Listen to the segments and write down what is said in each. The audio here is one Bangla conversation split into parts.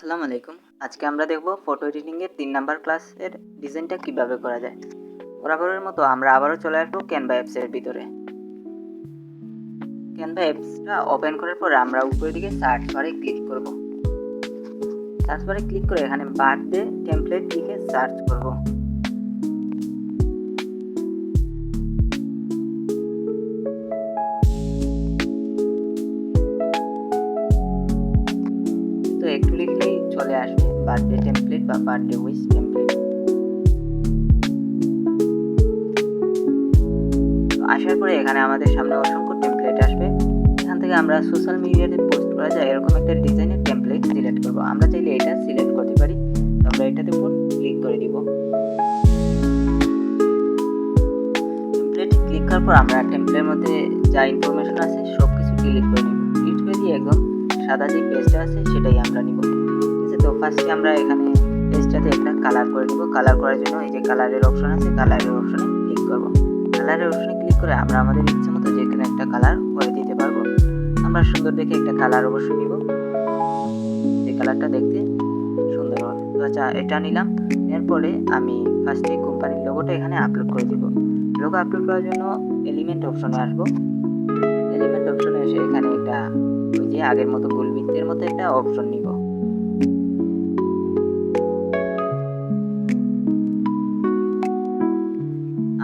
আসসালামু আলাইকুম। আজকে আমরা দেখব ফটো এডিটিংয়ের তিন নাম্বার ক্লাসের ডিজাইনটা কীভাবে করা যায়। বরাবরের মতো আমরা আবারও চলে আসব ক্যানভা অ্যাপসের ভিতরে। ক্যানভা অ্যাপসটা ওপেন করার পর আমরা উপরের দিকে সার্চ বারে ক্লিক করব। সার্চ বারে ক্লিক করে এখানে বার্থডে টেমপ্লেট লিখে সার্চ করব। বার্থডে টেমপ্লেট বা বার্থডে উইশ টেমপ্লেট আসার পরে এখানে আমাদের সামনে অসংখ্য টেমপ্লেট আসবে। এখান থেকে আমরা সোশ্যাল মিডিয়াতে পোস্ট করা যায়, এরকম একটা ডিজাইনের টেমপ্লেট সিলেক্ট করব। আমরা চাইলে এটা সিলেক্ট করতে পারি। আমরা এটাতে উপর ক্লিক করে দিব। টেমপ্লেট ক্লিক করার পর আমরা টেমপ্লেটের মধ্যে যা ইনফরমেশন আছে সব কিছু ক্লিক করে নিব। ক্লিক করে দিয়ে একদম সাদা যে পেজটা আছে, সেটাই আমরা নিব। ফার্স্টে আমরা এখানে পেজটাতে একটা কালার করে নিব। কালার করার জন্য এই যে কালারের অপশন আছে কালারের অপশনে ক্লিক করব। কালারের অপশনে ক্লিক করে আমরা আমাদের ইচ্ছে মতো যে কোনো একটা কালার করে দিতে পারব। আমরা সুন্দর দেখে একটা কালার অবশ্যই নিব। যে কালারটা দেখতে সুন্দর হবে। আচ্ছা এটা নিলাম। এরপরে আমি ফার্স্টে কোম্পানির লোগোটা এখানে আপলোড করে দিব। লোগো আপলোড করার জন্য এলিমেন্ট অপশনে আসব। এলিমেন্ট অপশনে এসে এখানে একটা ওই যে আগের মতো গোলবৃত্তের মতো একটা অপশন নিব।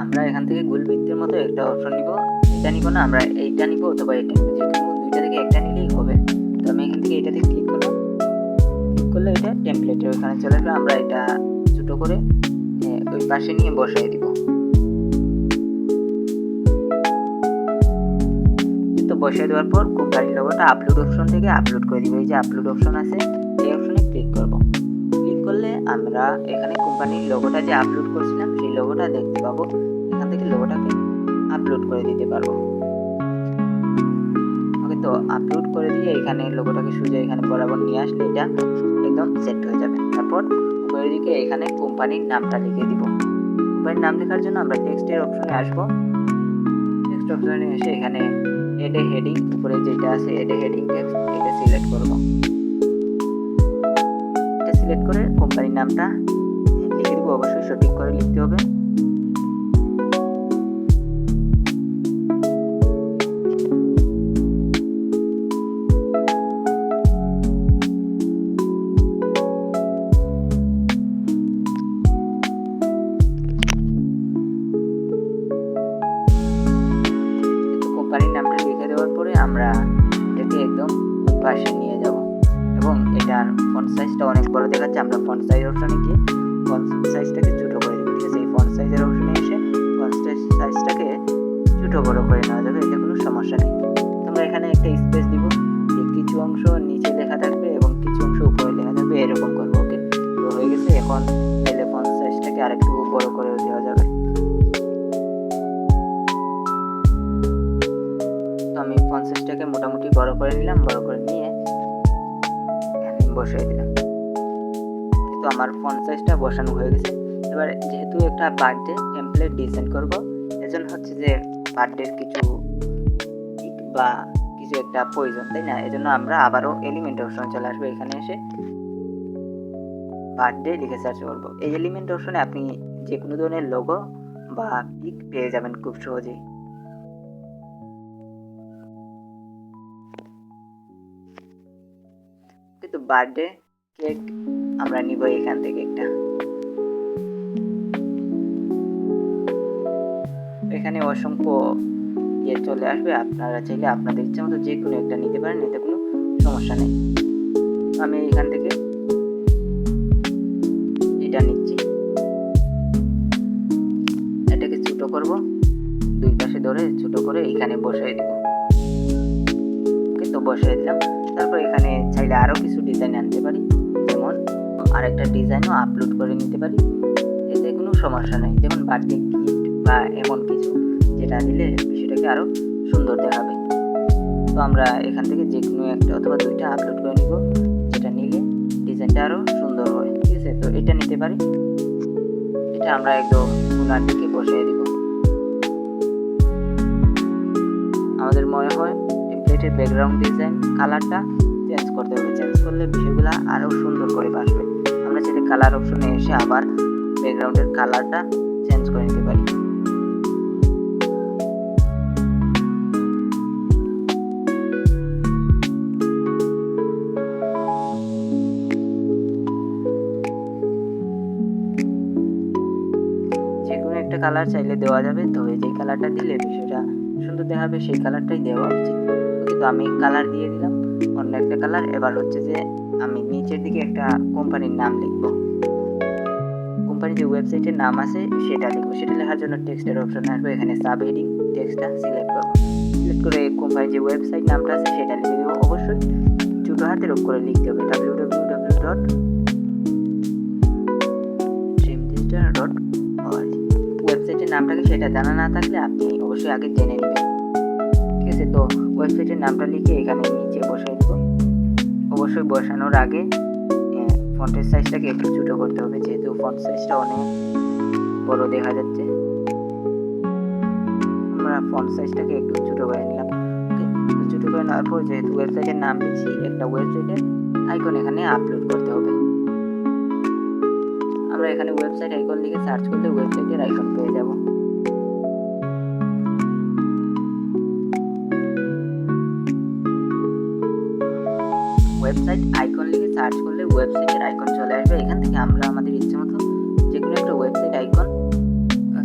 আমরা এখান থেকে গোলবৃত্তের মতো একটা অপশন নিব। এটা নিব না, আমরা এইটা নিব অথবা এটা নিব যে দুইটা থেকে একটা নিলেই হবে। তো আমি এখান থেকে এটাতে ক্লিক করলাম ক্লিক করলে এটা টেমপ্লেটের ওখানে চলে আসবে। আমরা এটা ছোটো করে ওই পাশে নিয়ে বসাই দিব। তো বসিয়ে দেওয়ার পর কোম্পানির লোগোটা আপলোড অপশন থেকে আপলোড করে দিব। এই যে আপলোড অপশন আছে এই অপশনে ক্লিক করব। ক্লিক করলে আমরা এখানে কোম্পানির লোগোটা যে আপলোড করছিলাম, সেই লোগোটা দেখতে পাবো। এখান থেকে লোগোটাকে আপলোড করে দিতে পারব। ওকে তো আপলোড করে দিয়ে এখানে লোগোটাকে সোজা এখানে বরাবর নিয়ে আসলে এটা একদম সেট হয়ে যাবে। তারপর উপরের দিকে এখানে কোম্পানির নামটা লিখে দিব। কোম্পানির নাম লেখার জন্য আমরা টেক্সটের অপশনে আসব। টেক্সট অপশনে এসে এখানে এডে হেডিং উপরে যেটা আছে এডে হেডিং টেক্সট এটা সিলেক্ট করব। এটা সিলেক্ট করে কোম্পানির নামটা লিখে দিব। অবশ্যই সঠিক করে লিখতে হবে। আমরা এটাকে একদম পাশে নিয়ে যাব। এবং এটার ফন্ট সাইজটা অনেক বড় দেখাচ্ছে, আমরা ফন্ট সাইজ অপশনে গিয়ে ফন্ট সাইজটাকে ছোটো করে দেবো। ঠিক আছে, এই ফন্ট সাইজের অপশনে এসে ফন্ট সাইজটাকে ছোটো বড় করে নেওয়া যাবে, এতে কোনো সমস্যা নেই। আমরা এখানে একটা স্পেস দিব কিছু অংশ নিচে লেখা থাকবে এবং কিছু অংশ উপরে লেখা থাকবে, এরকম করব বড় করে নিলাম বড় করে নিয়ে বসিয়ে দিলাম। তো আমার ফন্ট সাইজটা বসানো হয়ে গেছে, এবার যেহেতু একটা বার্থডে টেমপ্লেট ডিজাইন করব, এজন্য হচ্ছে যে বার্থডের কিছু বা কিছু একটা প্রয়োজন, তাই না? এজন্য আমরা আবারও এলিমেন্ট অপশন চলে আসব এখানে এসে। বার্থডে লিখে সার্চ করব। এই এলিমেন্ট অপশনে আপনি যে কোনো ধরনের লোগো বা পিক পেয়ে যাবেন খুব সহজেই। কিন্তু বার্থডে কেক আমরা নিব এখান থেকে একটা। এখানে অসংখ্য ইয়ে চলে আসবে, আপনারা চাইলে আপনাদের ইচ্ছা মতো যে কোনো একটা নিতে পারেন, এতে কোনো সমস্যা নেই। আমি এখান থেকে এটা নিচ্ছি। এটাকে ছোট করব, দুই পাশে ধরে ছোট করে এখানে বসাই দিব। কিন্তু বসাই দিলাম। তারপর এখানে চাইলে আরও কিছু ডিজাইন আনতে পারি। যেমন আরেকটা ডিজাইনও আপলোড করে নিতে পারি। এতে কোনো সমস্যা নেই। যেমন বার্থডে গিফট বা এমন কিছু যেটা দিলে বিষয়টাকে আরও সুন্দর দেখাবে। তো আমরা এখান থেকে যে কোনো একটা অথবা দুইটা আপলোড করে নিব, যেটা নিলে ডিজাইনটা আরও সুন্দর হয়। ঠিক আছে? তো এটা নিতে পারি। এটা আমরা একদম কোনার দিকে বসিয়ে দিব। আমাদের মনে হয় টেমপ্লেটের ব্যাকগ্রাউন্ড ডিজাইন কালারটা চেঞ্জ করতে হবে। চেঞ্জ করলে বিষয়গুলো আরও সুন্দর করে আসবে আমরা চাইলে কালার অপশনে এসে আবার ব্যাকগ্রাউন্ডের কালারটা চেঞ্জ করে নিতে পারি। একটা কালার চাইলে দেওয়া যাবে, তবে যেই কালারটা দিলে বিষয়টা সুন্দর দেখাবে, সেই কালারটাই দেওয়া উচিত। তো আমি কালার দিয়ে দিলাম, অন্য একটা কালার এবার হচ্ছে যে আমি নিচের দিকে একটা কোম্পানির নাম লিখব। কোম্পানির যে ওয়েবসাইটের নাম আছে, সেটা লিখব। সেটা লেখার জন্য টেক্সটের অপশন আসবে। এখানে সাব হেডিং টেক্সটটা সিলেক্ট করব। সিলেক্ট করে কোম্পানির যে ওয়েবসাইট নামটা আছে, সেটা লিখে দেবো। অবশ্যই ছোটো হাতের করে লিখতে হবে। ডাব্লিউ ডাব্লিউ ডাব্লিউ ডট ওয়েবসাইটের নামটাকে সেটা জানা না থাকলে আপনি অবশ্যই আগে জেনে নেবেন। আছে তো? ওয়েবসাইটের নামটা লিখে এখানে নিচে বসাই দেবো। অবশ্যই বসানোর আগে ফন্টের সাইজটাকে একটু ছোটো করতে হবে, যেহেতু ফন্ট সাইজটা অনেক বড় দেখা যাচ্ছে। আমরা ফন্ট সাইজটাকে একটু ছোটো করে নিলাম। ছোটো করে নেওয়ার পর যেহেতু ওয়েবসাইটের নাম দিচ্ছি, একটা ওয়েবসাইটের আইকন এখানে আপলোড করতে হবে। আমরা এখানে ওয়েবসাইট আইকন লিখে সার্চ করলে ওয়েবসাইটের আইকন পেয়ে যাব। ওয়েবসাইট আইকন লিখে সার্চ করলে ওয়েবসাইটের আইকন চলে আসবে। এখান থেকে আমরা আমাদের ইচ্ছে মতো যে কোনো একটা ওয়েবসাইট আইকন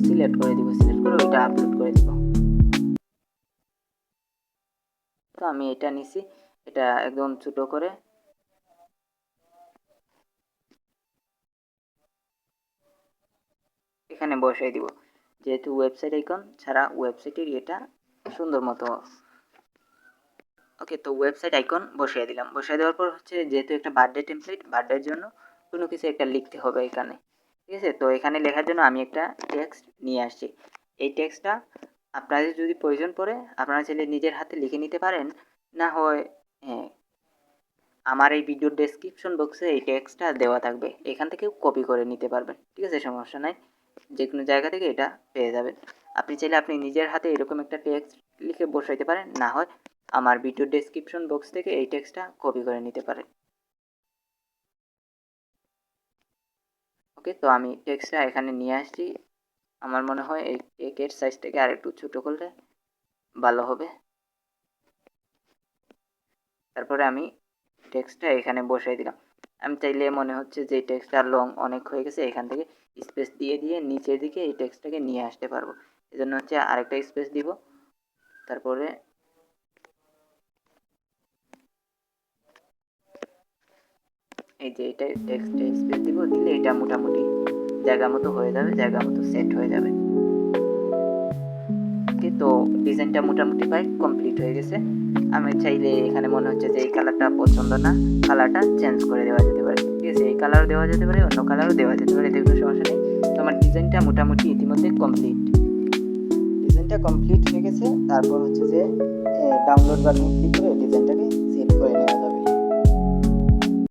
সিলেক্ট করে দিব। সিলেক্ট করে ওইটা আপলোড করে দিব। তো আমি এটা নিছি। এটা একদম ছোট করে। এখানে বসাই দিব। যেহেতু ওয়েবসাইট আইকন ছাড়া ওয়েবসাইটের এটা সুন্দর মতো ওকে তো ওয়েবসাইট আইকন বসিয়ে দিলাম। বসিয়ে দেওয়ার পর হচ্ছে যেহেতু একটা বার্থডে টেমপ্লেট বার্থডের জন্য কোনো কিছু একটা লিখতে হবে এখানে। ঠিক আছে? তো এখানে লেখার জন্য আমি একটা টেক্সট নিয়ে আসছি। এই টেক্সটটা আপনাদের যদি প্রয়োজন পড়ে, আপনারা চাইলে নিজের হাতে লিখে নিতে পারেন। না হয় হ্যাঁ আমার এই ভিডিওর ডেসক্রিপশন বক্সে এই টেক্সটটা দেওয়া থাকবে। এখান থেকেও কপি করে নিতে পারবেন। ঠিক আছে? সমস্যা নাই। যে কোনো জায়গা থেকে এটা পেয়ে যাবেন। আপনি চাইলে আপনি নিজের হাতে এরকম একটা টেক্সট লিখে বসাইতে পারেন। না হয় আমার ভিডিও ডেসক্রিপশন বক্স থেকে এই টেক্সটটা কপি করে নিতে পারেন। ওকে তো আমি টেক্সটটা এখানে নিয়ে আসছি। আমার মনে হয় এই টেকের সাইজটাকে আর একটু ছোটো করলে ভালো হবে। তারপরে আমি টেক্সটটা এখানে বসাই দিলাম। আমি চাইলে মনে হচ্ছে যে টেক্সটটা লং অনেক হয়ে গেছে, এখান থেকে স্পেস দিয়ে দিয়ে নিচের দিকে এই টেক্সটটাকে নিয়ে আসতে পারব। এই জন্য হচ্ছে আরেকটা স্পেস দিব। তারপরে এই যে এটা টেক্সটে স্পেস দিব, দিলে এটা মোটামুটি জায়গা মতো হয়ে যাবে, জায়গা মতো সেট হয়ে যাবে। তো ডিজাইনটা মোটামুটি প্রায় কমপ্লিট হয়ে গেছে। আমি চাইলে এখানে মনে হচ্ছে যে এই কালারটা পছন্দ না কালারটা চেঞ্জ করে দেওয়া যেতে পারে। ঠিক আছে, এই কালারও দেওয়া যেতে পারে, অন্য কালারও দেওয়া যেতে পারে, এতে কোনো সমস্যা নেই। তো আমার ডিজাইনটা মোটামুটি ইতিমধ্যে কমপ্লিট ডিজাইনটা কমপ্লিট হয়ে গেছে, তারপর হচ্ছে যে ডাউনলোড বাটন ক্লিক করে ডিজাইনটাকে